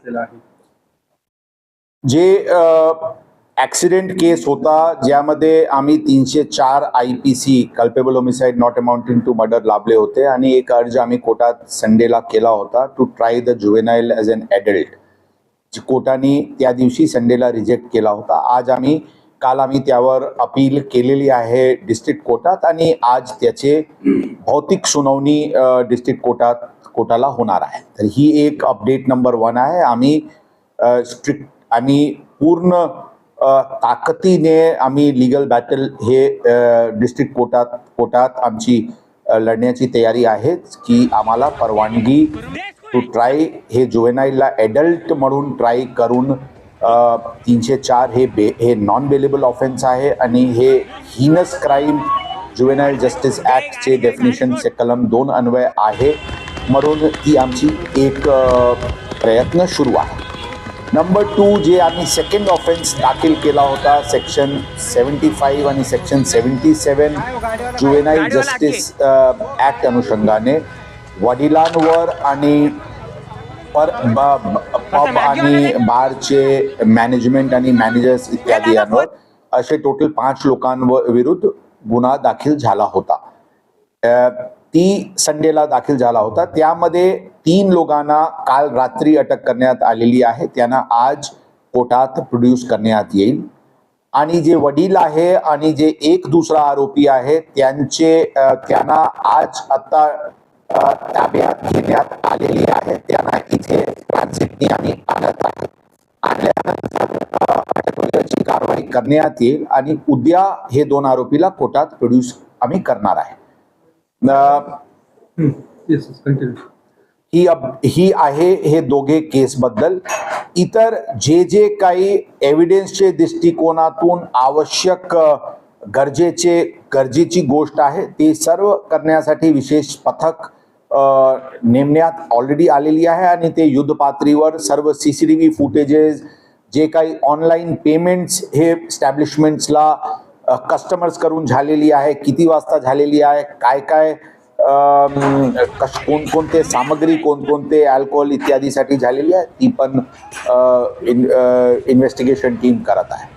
घेतलेला आहे. जे ऍक्सिडेंट केस होता ज्यामध्ये आम्ही तीनशे चार I P C culpable homicide not amounting to murder लाभले होते. आणि एक अर्ज आम्ही कोर्टात संडेला केला होता to try the juvenile as an adult कोर्टाने त्या दिवशी संडेला रिजेक्ट केला होता. आज आम्ही काल आम्ही त्यावर अपील केलेली आहे डिस्ट्रिक्ट कोर्टात आणि आज त्याचे भौतिक सुनावणी डिस्ट्रिक्ट कोर्टात कोर्टाला होणार आहे. तर ही एक अपडेट नंबर वन आहे. आम्ही स्ट्रिक्ट आम्ही पूर्ण ताकदीने आम्ही लिगल बॅटल हे डिस्ट्रिक्ट कोर्टात कोर्टात आमची लढण्याची तयारी आहे की आम्हाला परवानगी टू ट्राय हे जुवेनाईलला ॲडल्ट म्हणून ट्राय करून तीनशे चार हे बे हे नॉन बेलेबल ऑफेन्स आहे आणि हे हिनस क्राईम जुवेनाईल जस्टिस ॲक्टचे डेफिनेशनचे कलम दोन अन्वय आहे. म्हणून ती आमची एक प्रयत्न सुरू आहे. नंबर टू जे आम्ही सेकंड ऑफेन्स दाखल केला होता सेक्शन सेवन्टी फाईव्ह आणि section seventy seven juvenile justice act अनुषंगाने वडिलांवर आणि पर पब आणि बारचे मॅनेजमेंट आणि मॅनेजर्स इत्यादी यांवर असे टोटल पाच लोकांवर विरुद्ध गुन्हा दाखल झाला होता. ती संडेला दाखल झाला होता. त्यामध्ये तीन लोकांना काल रात्री अटक करण्यात आलेली आहे. त्यांना आज कोर्टात प्रोड्यूस करण्यात येईल. आणि जे वडील आहे आणि जे एक दुसरा आरोपी आहे त्यांचे त्यांना आज आता ताब्यात घेण्यात आलेली आहे. त्यांना आम्ही आणत आणल्यानंतर कारवाई करण्यात येईल आणि उद्या हे दोन आरोपीला कोर्टात प्रोड्यूस आम्ही करणार आहे. अ, येस कंटिन्यू ही अब ही आहे हे दोघे केसबद्दल इतर जे जे काही एव्हिडन्सचे दृष्टिकोनातून आवश्यक गरजेचे गरजेची गोष्ट आहे ते सर्व करण्यासाठी विशेष पथक नेमण्यात ऑलरेडी आलेली आहे आणि ते युद्ध पातळीवर सर्व C C T V footages जे काही ऑनलाईन पेमेंट्स हे स्टॅब्लिशमेंट्सला कस्टमर्स करून झालेली आहे किती वाजता झालेली आहे काय काय कश कोणकोणते सामग्री कोणकोणते अल्कोहोल इत्यादीसाठी झालेली आहे ती पण इन्व्हेस्टिगेशन टीम करत आहे.